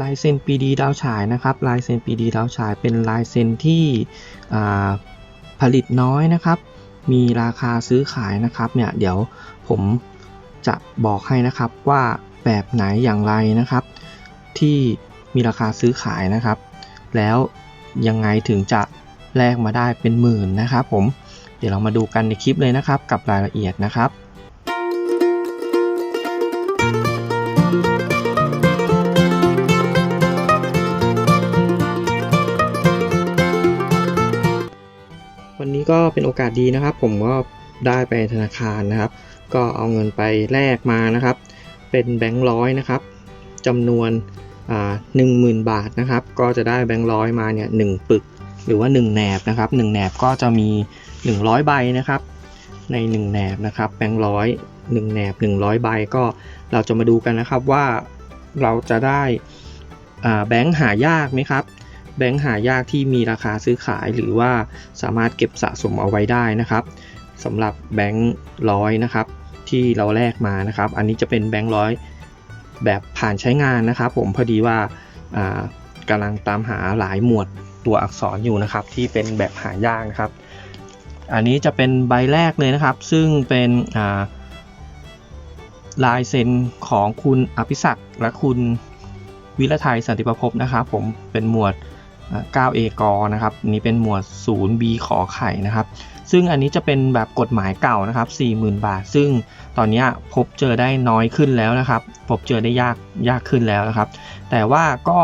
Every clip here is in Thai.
ลายเซ็นปีดีดาวฉายนะครับลายเซ็นปีดีดาวฉายเป็นลายเซ็นที่ผลิตน้อยนะครับ มีราคาซื้อขายนะครับเนี่ยเดี๋ยวผมจะบอกให้นะครับว่าแบบไหนอย่างไรนะครับ ที่มีราคาซื้อขายนะครับ แล้วยังไงถึงจะแลกมาได้เป็นหมื่นนะครับ ผมเดี๋ยวเรามาดูกันในคลิปเลยนะครับ กับรายละเอียดนะครับ ก็เป็นโอกาสดีนะครับ ผมก็ได้ไปธนาคารนะครับ ก็เอาเงินไปแลกมานะครับ เป็นแบงค์ร้อยนะครับจำนวนหนึ่งหมื่นบาทนะครับ ก็จะได้แบงค์ร้อยมาเนี่ยหนึ่งปึกหรือว่า 1 แหนบนะครับ1แหนบก็จะมี 100 ใบนะครับ ใน 1 แหนบนะครับแบงค์ร้อยหนึ่งแหนบ 100 ใบก็เราจะมาดูกันนะครับว่าเราจะได้แบงค์หายากไหมครับ แบงค์หายากที่มีราคาซื้อขายหรือว่าสามารถเก็บสะสมเอาไว้ได้นะครับสำหรับแบงค์ร้อยนะครับที่เราแลกมานะครับ อันนี้จะเป็นแบงค์ร้อยแบบผ่านใช้งานนะครับ ผมพอดีว่าากำลังตามหาหลายหมวดตัวอักษรอยู่นะครับ ที่เป็นแบบหายากนะครับ อันนี้จะเป็นใบแรกเลยนะครับ ซึ่งเป็นาลายเซ็นของคุณอภิศักดิ์และคุณวิรไทยสันติประพบนะครับ ผมเป็นหมวด 9A กอนะครับนี้เป็นหมวด 0B ขอไข่นะครับ ซึ่งอันนี้จะเป็นแบบกฎหมายเก่านะครับ 40,000 บาท ซึ่งตอนนี้พบเจอได้น้อยขึ้นแล้วนะครับ พบเจอได้ยากยากขึ้นแล้วนะครับ แต่ว่าก็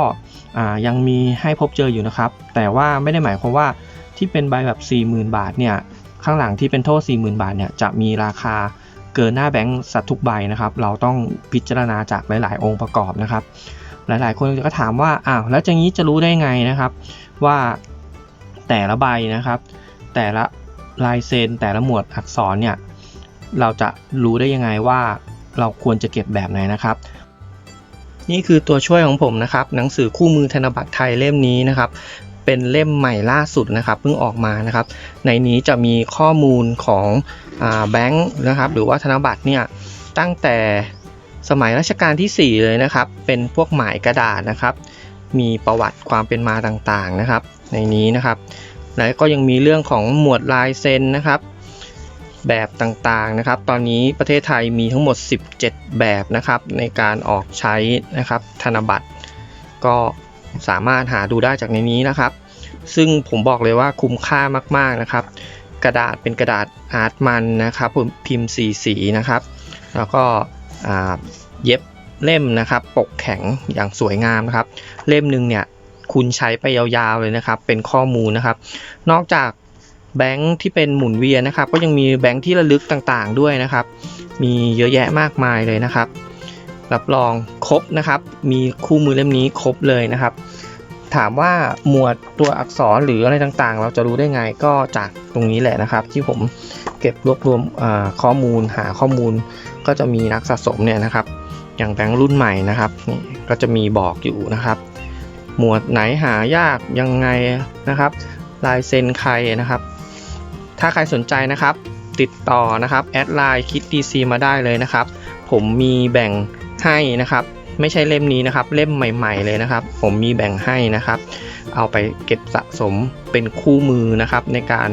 ยังมีให้พบเจออยู่นะครับ แต่ว่าไม่ได้หมายความว่าที่เป็นใบแบบ 40,000 บาทเนี่ยข้างหลังที่เป็นโทษ 40,000 บาทเนี่ยจะมีราคาเกินหน้าแบงก์สัตว์ทุกใบนะครับ เราต้องพิจารณาจากหลาย ๆ องค์ประกอบนะครับ หลาย ๆ คนก็ถามว่าอ้าวแล้วอย่างนี้จะรู้ได้ไงนะครับ ว่าแต่ละใบนะครับ แต่ละลายเซ็นแต่ละหมวดอักษรเนี่ยเราจะรู้ได้ยังไงว่าเราควรจะเก็บแบบไหนนะครับ นี่คือตัวช่วยของผมนะครับ หนังสือคู่มือธนบัตรไทยเล่มนี้นะครับ เป็นเล่มใหม่ล่าสุดนะครับเพิ่งออกมานะครับ ในนี้จะมีข้อมูลของแบงค์นะครับ หรือว่าธนบัตรเนี่ยตั้งแต่ สมัยรัชกาลที่ 4 เลยนะครับ เป็นพวกหมายกระดาษนะครับ มีประวัติความเป็นมาต่างๆนะครับ ในนี้นะครับ แล้วก็ยังมีเรื่องของหมวดลายเซ็นนะครับ แบบต่างๆนะครับ ตอนนี้ประเทศไทยมีทั้งหมด 17 แบบนะครับ ในการออกใช้นะครับธนบัตร ก็สามารถหาดูได้จากในนี้นะครับ ซึ่งผมบอกเลยว่าคุ้มค่ามากๆนะครับ กระดาษเป็นกระดาษอาร์ตมันนะครับผมพิมพ์สีสีนะครับ แล้วก็ เย็บเล่มนะครับปกแข็งอย่างสวยงามนะครับ เล่มหนึ่งเนี่ยคุณใช้ไปยาวๆเลยนะครับ เป็นข้อมูลนะครับ นอกจากแบงค์ที่เป็นหมุนเวียนนะครับ ก็ยังมีแบงค์ที่ระลึกต่างๆด้วยนะครับ มีเยอะแยะมากมายเลยนะครับ รับรองครบนะครับ มีคู่มือเล่มนี้ครบเลยนะครับ ถามว่าหมวดตัวอักษรหรืออะไรต่างๆ เราจะรู้ได้ไงก็จากตรงนี้แหละนะครับ ที่ผม เก็บรวบรวมข้อมูลหาข้อมูล ก็จะมีนักสะสมเนี่ยนะครับ อย่างแบงค์รุ่นใหม่นะครับนี่ก็จะมีบอกอยู่นะครับ หมวดไหนหายากยังไงนะครับลายเซ็นใครนะครับ ถ้าใครสนใจนะครับ ติดต่อนะครับแอดไลน์คิดดีซีมาได้เลยนะครับ ผมมีแบ่งให้นะครับ ไม่ใช่เล่มนี้นะครับ เล่มใหม่ๆเลยนะครับ ผมมีแบ่งให้นะครับ เอาไปเก็บสะสมเป็นคู่มือนะครับ ในการ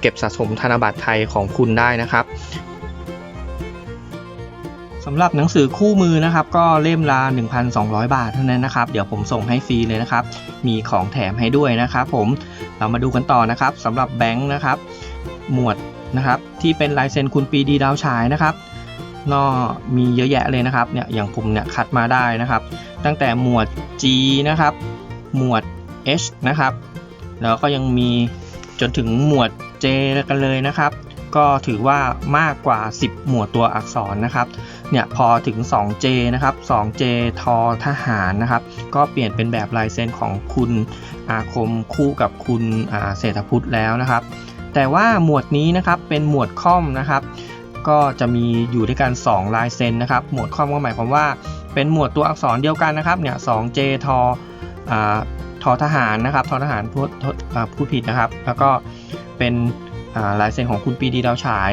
เก็บสะสมธนบัตรไทยของคุณได้นะครับสำหรับหนังสือคู่มือนะครับ ก็เล่มละ1,200 บาทเท่านั้นนะครับ เดี๋ยวผมส่งให้ฟรีเลยนะครับ มีของแถมให้ด้วยนะครับ ผมเรามาดูกันต่อนะครับสำหรับแบงค์นะครับ หมวดนะครับที่เป็นลายเซ็นคุณปีดีดาวฉายนะครับ นอมีเยอะแยะเลยนะครับเนี่ยอย่างผมเนี่ยคัดมาได้นะครับ ตั้งแต่หมวด G นะครับ หมวด H นะครับแล้วก็ยังมีจนถึงหมวด J กันเลยนะครับ ก็ถือว่ามากกว่า 10 หมวดตัวอักษรนะครับเนี่ยพอถึง 2J นะครับ 2J ทอทหารนะครับ ก็เปลี่ยนเป็นแบบลายเซ็นของคุณอาคมคู่กับคุณเศรษฐพุทธแล้วนะครับ แต่ว่าหมวดนี้นะครับเป็นหมวดค่อมนะครับ ก็จะมีอยู่ด้วยกัน 2 ลายเซ็นนะครับ หมวดค่อมก็หมายความว่า เป็นหมวดตัวอักษรเดียวกันนะครับเนี่ย 2J ทอทอทหารนะครับทอทหารพูดพูดผิดนะครับ แล้วก็เป็นลายเซ็นของคุณปีดีดาวฉาย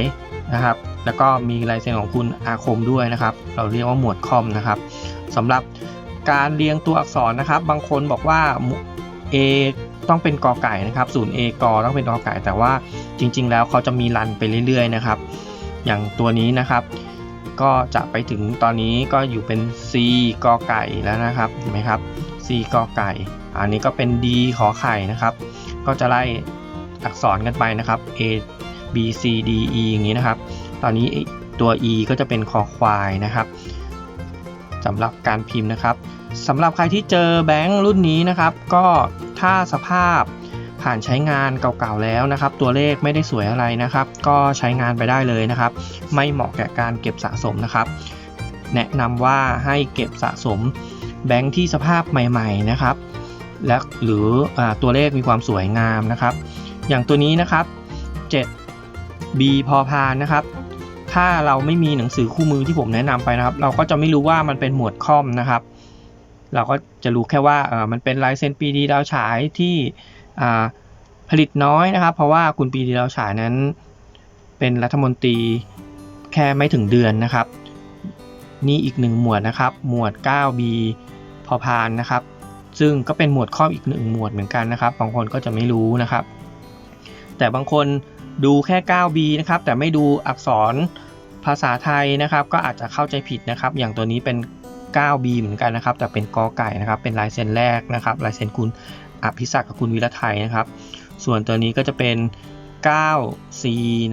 นะครับ แล้วก็มีลายเซ็นของคุณอาคมด้วยนะครับ เราเรียกว่าหมวดคอมนะครับสำหรับการเรียงตัวอักษรนะครับ บางคนบอกว่า A ต้องเป็นกอไก่นะครับศูนย์ A กอต้องเป็นกอไก่ แต่ว่าจริง ๆ แล้วเขาจะมีรันไปเรื่อย ๆ นะครับ อย่างตัวนี้นะครับ ก็จะไปถึงตอนนี้ก็อยู่เป็น C กอไก่แล้วนะครับเห็นไหมครับ C กอไก่ อันนี้ก็เป็น D ขอไข่นะครับ ก็จะไล่อักษรกันไปนะครับ A B C D E อย่างนี้นะครับ ตอนนี้ตัว E ก็จะเป็นคอควายนะครับสำหรับการพิมพ์นะครับสำหรับใครที่เจอแบงค์รุ่นนี้นะครับ ก็ถ้าสภาพ ผ่านใช้งานเก่าๆแล้วนะครับ ตัวเลขไม่ได้สวยอะไรนะครับ ก็ใช้งานไปได้เลยนะครับ ไม่เหมาะแก่การเก็บสะสมนะครับ แนะนำว่าให้เก็บสะสมแบงค์ที่สภาพใหม่ๆนะครับ และหรืออตัวเลขมีความสวยงามนะครับ อย่างตัวนี้นะครับ 7 B พอพานนะครับถ้าเราไม่มีหนังสือคู่มือที่ผมแนะนำไปนะครับ เราก็จะไม่รู้ว่ามันเป็นหมวดคอมนะครับ เราก็จะรู้แค่ว่ามันเป็นลายเซ็นปีดีดาวฉายที่ ผลิตน้อยนะครับ เพราะว่าคุณปีดีดาฉายนั้น เป็นรัฐมนตรีแค่ไม่ถึงเดือนนะครับ นี่อีกหนึ่งหมวดนะครับ หมวด 9B พอพานนะครับ ซึ่งก็เป็นหมวดข้อมอีกหนึ่งหมวดเหมือนกันนะครับ บางคนก็จะไม่รู้นะครับ แต่บางคนดูแค่ 9B นะครับ แต่ไม่ดูอักษรภาษาไทยนะครับ ก็อาจจะเข้าใจผิดนะครับ อย่างตัวนี้เป็น 9B เหมือนกันนะครับ แต่เป็นกอไก่นะครับ เป็นลายเซ็นแรกนะครับ ลายเซ็นคุณอภิศักดิ์กับคุณวิรไทยนะครับ ส่วนตัวนี้ก็จะเป็น 9C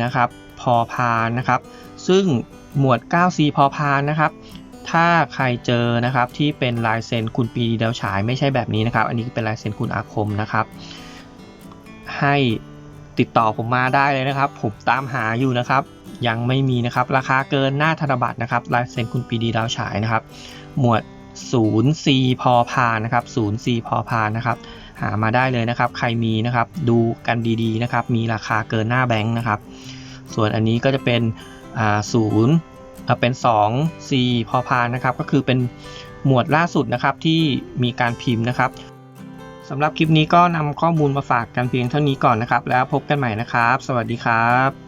นะครับ พอพานนะครับ ซึ่งหมวด 9C พอพานนะครับ ถ้าใครเจอนะครับที่เป็นลายเซ็นคุณปีดาวฉายไม่ใช่แบบนี้นะครับ อันนี้เป็นลายเซ็นคุณอาคมนะครับ ให้ติดต่อผมมาได้เลยนะครับ ผมตามหาอยู่นะครับ ยังไม่มีนะครับ ราคาเกินหน้าธนบัตรนะครับลายเซ็นคุณปีดีดาวฉายนะครับ หมวด 0C พอพานนะครับ 0C พอพานนะครับ หามาได้เลยนะครับ ใครมีนะครับ ดูกันดีๆนะครับ มีราคาเกินหน้าแบงค์นะครับ ส่วนอันนี้ก็จะเป็นศูนย์เป็น 2C พอพานนะครับ ก็คือเป็นหมวดล่าสุดนะครับที่มีการพิมพ์นะครับสำหรับคลิปนี้ก็นำข้อมูลมาฝากกันเพียงเท่านี้ก่อนนะครับ แล้วพบกันใหม่นะครับ สวัสดีครับ